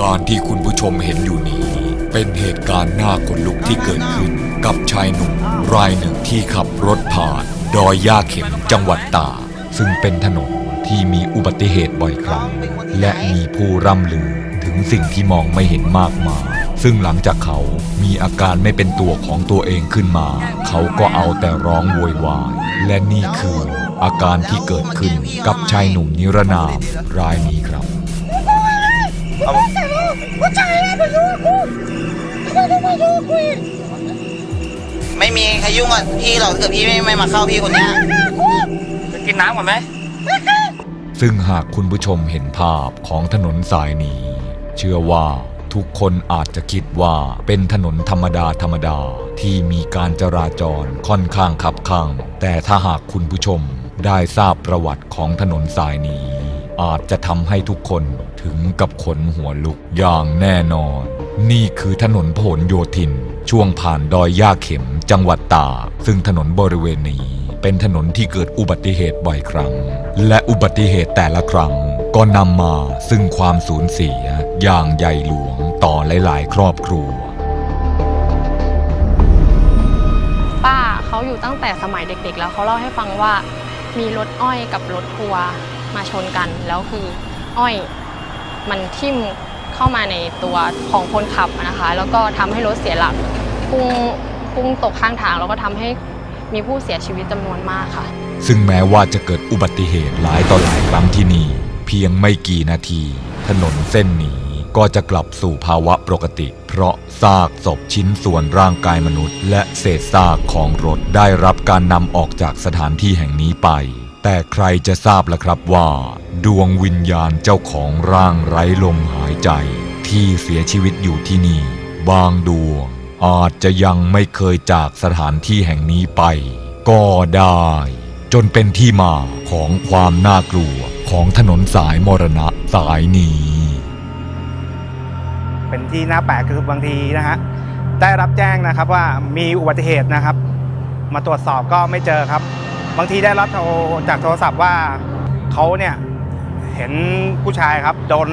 การณ์ที่คุณผู้ชมเห็นอยู่นี้ เป็นเหตุการณ์น่าขนลุกที่เกิดขึ้น กับชายหนุ่มรายหนึ่งที่ขับรถผ่าน ดอยย่าเข็มจังหวัดตา ซึ่งเป็นถนนที่มีอุบัติเหตุบ่อยครั้ง และมีผู้ร่ำลือถึงสิ่งที่มองไม่เห็นมากมายซึ่งหลังจากเขามีอาการไม่เป็นตัวของตัวเองขึ้นมา เขาก็เอาแต่ร้องโวยวาย และนี่คือ อาการที่เกิดขึ้นกับชายหนุ่มนิรนามรายนี้ครับ ไม่มีใครยุ่งกับพี่หรอกถ้าเกิดพี่ไม่ไม่มาเข้าพี่คนเนี้ยจะกินน้ำก่อนไหมซึ่งหากคุณผู้ชมเห็นภาพของถนนสายนี้ เชื่อว่าทุกคนอาจจะคิดว่าเป็นถนนธรรมดาธรรมดาที่มีการจราจรค่อนข้างขับข้าง แต่ถ้าหากคุณผู้ชมได้ทราบประวัติของถนนสายนี้ อาจจะทำให้ทุกคน ถึงกับขนหัวลุกอย่างแน่นอน นี่คือถนนพหลโยธิน ช่วงผ่านดอยย่าเข็มจังหวัดตาก ซึ่งถนนบริเวณนี้เป็นถนนที่เกิดอุบัติเหตุบ่อยครั้ง และอุบัติเหตุแต่ละครั้ง ก็นำมาซึ่งความสูญเสียอย่างใหญ่หลวงต่อหลาย ๆ ครอบครัว ป้าเขาอยู่ตั้งแต่สมัยเด็กๆ แล้วเขาเล่าให้ฟังว่ามีรถอ้อยกับรถทัวร์มาชนกันแล้วคือ อ้อย มันทิ่มเข้ามาในตัวของคนขับนะคะ แล้วก็ทำให้รถเสียหลักพุ่งพุ่งตกข้างทาง แล้วก็ทำให้มีผู้เสียชีวิตจำนวนมากค่ะ ซึ่งแม้ว่าจะเกิดอุบัติเหตุหลายต่อหลายครั้งที่นี่ เพียงไม่กี่นาที ถนนเส้นนี้ก็จะกลับสู่ภาวะปกติ เพราะซากศพชิ้นส่วนร่างกายมนุษย์ และเศษซากของรถได้รับการนำออกจากสถานที่แห่งนี้ไป แต่ใครจะทราบล่ะครับว่า ดวงวิญญาณเจ้าของร่างไร้ลมหายใจ ที่เสียชีวิตอยู่ที่นี่ บางดวง อาจจะยังไม่เคยจากสถานที่แห่งนี้ไป ก็ได้ จนเป็นที่มาของความน่ากลัวของถนนสายมรณะสายนี้ เป็นที่น่าแปลกคือบางทีนะฮะได้รับแจ้งนะครับว่ามีอุบัติเหตุนะครับ มาตรวจสอบก็ไม่เจอครับ บางทีได้รับโทรจากโทรศัพท์ว่าเขาเนี่ยเห็นผู้ชายครับโดน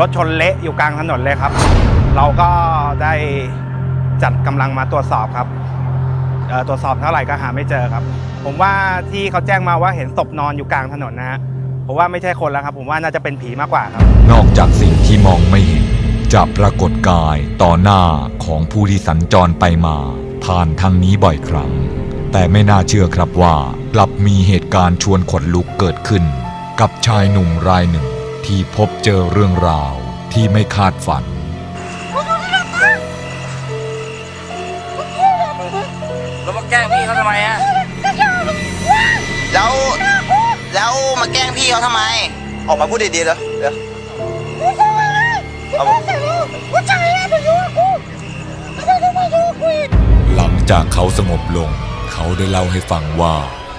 รถชนเละอยู่กลางถนนเลยครับ เราก็ได้จัดกำลังมาตรวจสอบครับตรวจสอบเท่าไหร่ก็หาไม่เจอครับ ผมว่าที่เขาแจ้งมาว่าเห็นศพนอนอยู่กลางถนนนะฮะผมว่าไม่ใช่คนแล้วครับ ผมว่าน่าจะเป็นผีมากกว่าครับ นอกจากสิ่งที่มองไม่เห็น จะปรากฏกายต่อหน้าของผู้ที่สัญจรไปมา ผ่านทางนี้บ่อยครั้ง แต่ไม่น่าเชื่อครับว่ากลับมีเหตุการณ์ชวนขนลุกเกิดขึ้น กับชายหนุ่มรายหนึ่งที่พบเจอเรื่องราวที่ไม่คาดฝัน แล้วมาแกล้งพี่เขาทำไมอะแล้วแล้วมาแกล้งพี่เขาทำไม ออกมาพูดดีๆเลยเดี๋ยวเอาหลังจากเขาสงบลง เขาได้เล่าให้ฟังว่า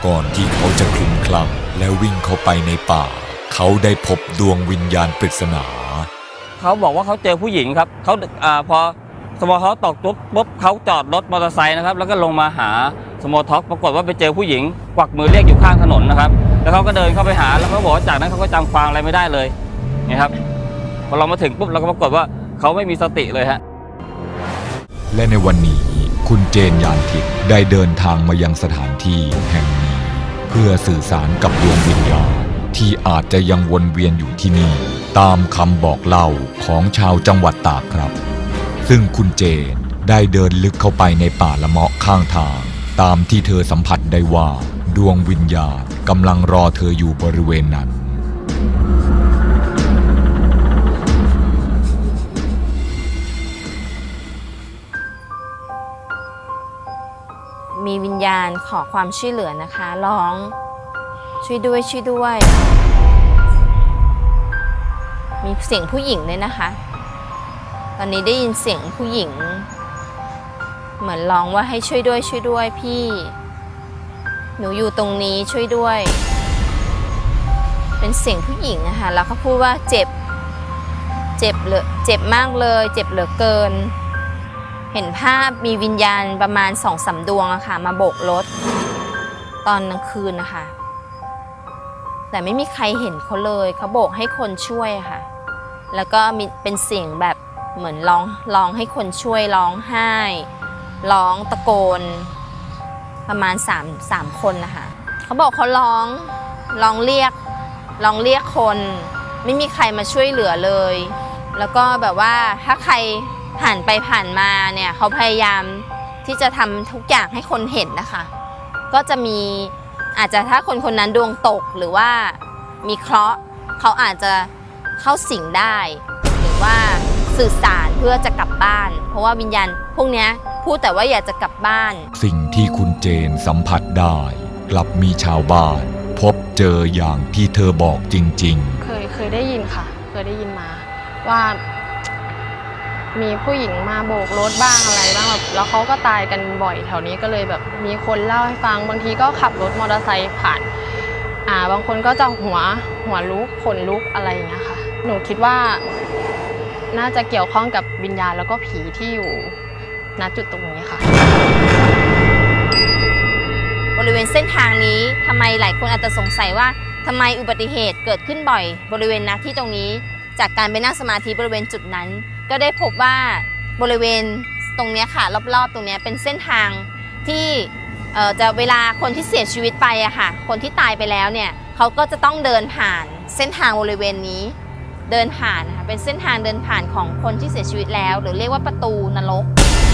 ก่อนที่เขาจะคลุ้มคลั่งและวิ่งเข้าไปในป่า เขาได้พบดวงวิญญาณปริศนา เขาบอกว่าเขาเจอผู้หญิงครับเขาอ่าพอสมอท็อกตกปุ๊บปุ๊บเขาจอดรถมอเตอร์ไซค์นะครับแล้วก็ลงมาหาสมอท็อกปรากฏว่าไปเจอผู้หญิงกวักมือเรียกอยู่ข้างถนนนะครับ แล้วเขาก็เดินเข้าไปหาแล้วเขาบอกว่าจากนั้นเขาก็จำความอะไรไม่ได้เลยนะครับพอเรามาถึงปุ๊บเราก็ปรากฏว่าเขาไม่มีสติเลยฮะและในวันนี้ คุณเจนยานทิพย์ได้เดินทางมายังสถานที่แห่งนี้ เพื่อสื่อสารกับดวงวิญญาณที่อาจจะยังวนเวียนอยู่ที่นี่ ตามคำบอกเล่าของชาวจังหวัดตากครับ ซึ่งคุณเจนได้เดินลึกเข้าไปในป่าละเมาะข้างทาง ตามที่เธอสัมผัสได้ว่า ดวงวิญญาณกำลังรอเธออยู่บริเวณนั้น ญาณขอความช่วยเหลือนะคะร้องช่วยด้วยช่วยด้วย มีเสียงผู้หญิงด้วยนะคะ ตอนนี้ได้ยินเสียงผู้หญิง เหมือนร้องว่าให้ช่วยด้วยช่วยด้วยพี่ หนูอยู่ตรงนี้ช่วยด้วย เป็นเสียงผู้หญิงอะค่ะแล้วเขาพูดว่าเจ็บ เจ็บเลือเจ็บมากเลย เจ็บเหลือเกิน เห็นภาพมีวิญญาณประมาณสองสามดวงอะค่ะมาโบกรถ ตอนกลางคืนนะคะ แต่ไม่มีใครเห็นเขาเลยเขาโบกให้คนช่วยะค่ะ แล้วก็มีเป็นเสียงแบบเหมือนร้องร้องให้คนช่วยร้องไห้ ร้องตะโกน ประมาณ3 3คนนะคะเขาบอกเขาร้องร้องเรียกร้องเรียกคน ไม่มีใครมาช่วยเหลือเลย แล้วก็แบบว่าถ้าใคร ผ่านไปผ่านมาเนี่ยเขาพยายามที่จะทำทุกอย่างให้คนเห็นนะคะ ก็จะมีอาจจะถ้าคนคนนั้นดวงตกหรือว่ามีเคราะห์เขาอาจจะเข้าสิงได้ หรือว่าสื่อสารเพื่อจะกลับบ้าน เพราะว่าวิญญาณพวกเนี้ยพูดแต่ว่าอยากจะกลับบ้าน สิ่งที่คุณเจนสัมผัสได้ กลับมีชาวบ้าน พบเจออย่างที่เธอบอกจริง ๆ เคยเคยได้ยินค่ะ เคยได้ยินมาว่า มีผู้หญิงมาโบกรถบ้างอะไรบ้างแบบแล้วเขาก็ตายกันบ่อยแถวนี้ก็เลยแบบมีคนเล่าให้ฟังบางทีก็ขับรถมอเตอร์ไซค์ผ่านอ่าบางคนก็จะหัวหัวลุกขนลุกอะไรอย่างเงี้ยค่ะ หนูคิดว่าน่าจะเกี่ยวข้องกับวิญญาณแล้วก็ผีที่อยู่ณจุดตรงนี้ค่ะ บริเวณเส้นทางนี้ทำไมหลายคนอาจจะสงสัยว่าทำไมอุบัติเหตุเกิดขึ้นบ่อย บริเวณณที่ตรงนี้ จากการไปนั่งสมาธิบริเวณจุดนั้น ก็ได้พบว่าบริเวณตรงนี้ค่ะ รอบๆ ตรงนี้เป็นเส้นทางที่จะเวลาคนที่เสียชีวิตไปอะค่ะ คนที่ตายไปแล้วเนี่ยเขาก็จะต้องเดินผ่านเส้นทางบริเวณนี้ เดินผ่านนะคะเป็นเส้นทางเดินผ่านของคนที่เสียชีวิตแล้ว หรือเรียกว่าประตูนรก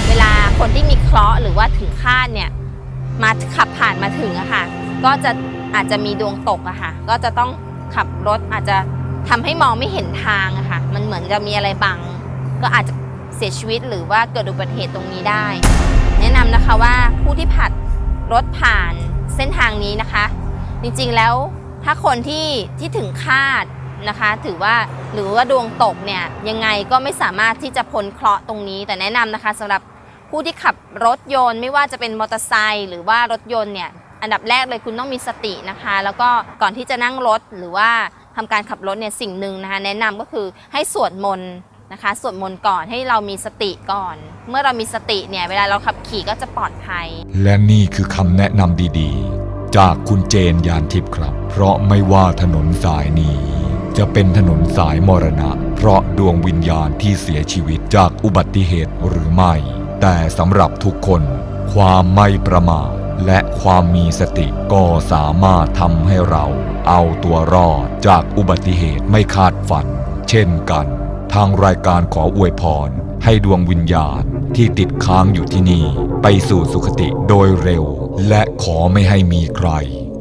เวลาคนที่มีเคราะห์หรือว่าถึงคาดเนี่ยมาขับผ่านมาถึงอะค่ะ ก็จะอาจจะมีดวงตกอะค่ะ ก็จะต้องขับรถอาจจะทำให้มองไม่เห็นทางอะค่ะ มันเหมือนจะมีอะไรบัง ก็อาจจะเสียชีวิตหรือว่าเกิดอุบัติเหตุตรงนี้ได้ แนะนำนะคะว่าผู้ที่ผัดรถผ่านเส้นทางนี้นะคะ จริงๆแล้วถ้าคนที่ที่ถึงคาดนะคะ ถือว่าหรือว่าดวงตกเนี่ยยังไงก็ไม่สามารถที่จะพ้นเคราะห์ตรงนี้ แต่แนะนำนะคะสำหรับผู้ที่ขับรถยนต์ ไม่ว่าจะเป็นมอเตอร์ไซค์หรือว่ารถยนต์เนี่ยอันดับแรกเลยคุณต้องมีสตินะคะ แล้วก็ก่อนที่จะนั่งรถหรือว่าทำการขับรถเนี่ยสิ่งหนึ่งนะคะ แนะนำก็คือให้สวดมนต์ นะคะสวดมนต์ก่อนให้เรามีสติก่อน เมื่อเรามีสติเนี่ยเวลาเราขับขี่ก็จะปลอดภัย และนี่คือคำแนะนำดีๆ จากคุณเจนยานทิพย์ครับ เพราะไม่ว่าถนนสายนี้ จะเป็นถนนสายมรณะ เพราะดวงวิญญาณที่เสียชีวิตจากอุบัติเหตุหรือไม่ แต่สำหรับทุกคน ความไม่ประมาทและความมีสติก็สามารถทำให้เรา เอาตัวรอดจากอุบัติเหตุไม่คาดฝัน เช่นกัน ทางรายการขออวยพร ให้ดวงวิญญาณที่ติดค้างอยู่ที่นี่ ไปสู่สุคติโดยเร็ว และขอไม่ให้มีใคร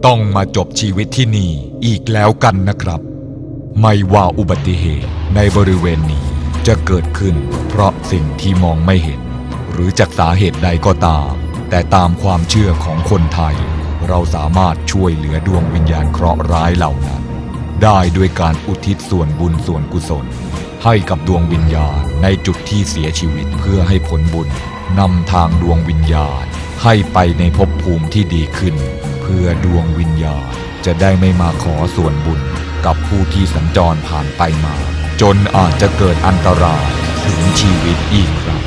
ต้องมาจบชีวิตที่นี่อีกแล้วกันนะครับ ไม่ว่าอุบัติเหตุในบริเวณนี้จะเกิดขึ้น เพราะสิ่งที่มองไม่เห็น หรือจากสาเหตุใดก็ตาม แต่ตามความเชื่อของคนไทย เราสามารถช่วยเหลือดวงวิญญาณเคราะห์ร้ายเหล่านั้น ได้ด้วยการอุทิศส่วนบุญส่วนกุศล ให้กับดวงวิญญาณในจุดที่เสียชีวิตเพื่อให้ผลบุญนำทางดวงวิญญาณ ให้ไปในภพภูมิที่ดีขึ้น เพื่อดวงวิญญาณจะได้ไม่มาขอส่วนบุญกับผู้ที่สัญจรผ่านไปมา จนอาจจะเกิดอันตรายถึงชีวิตอีกครั้ง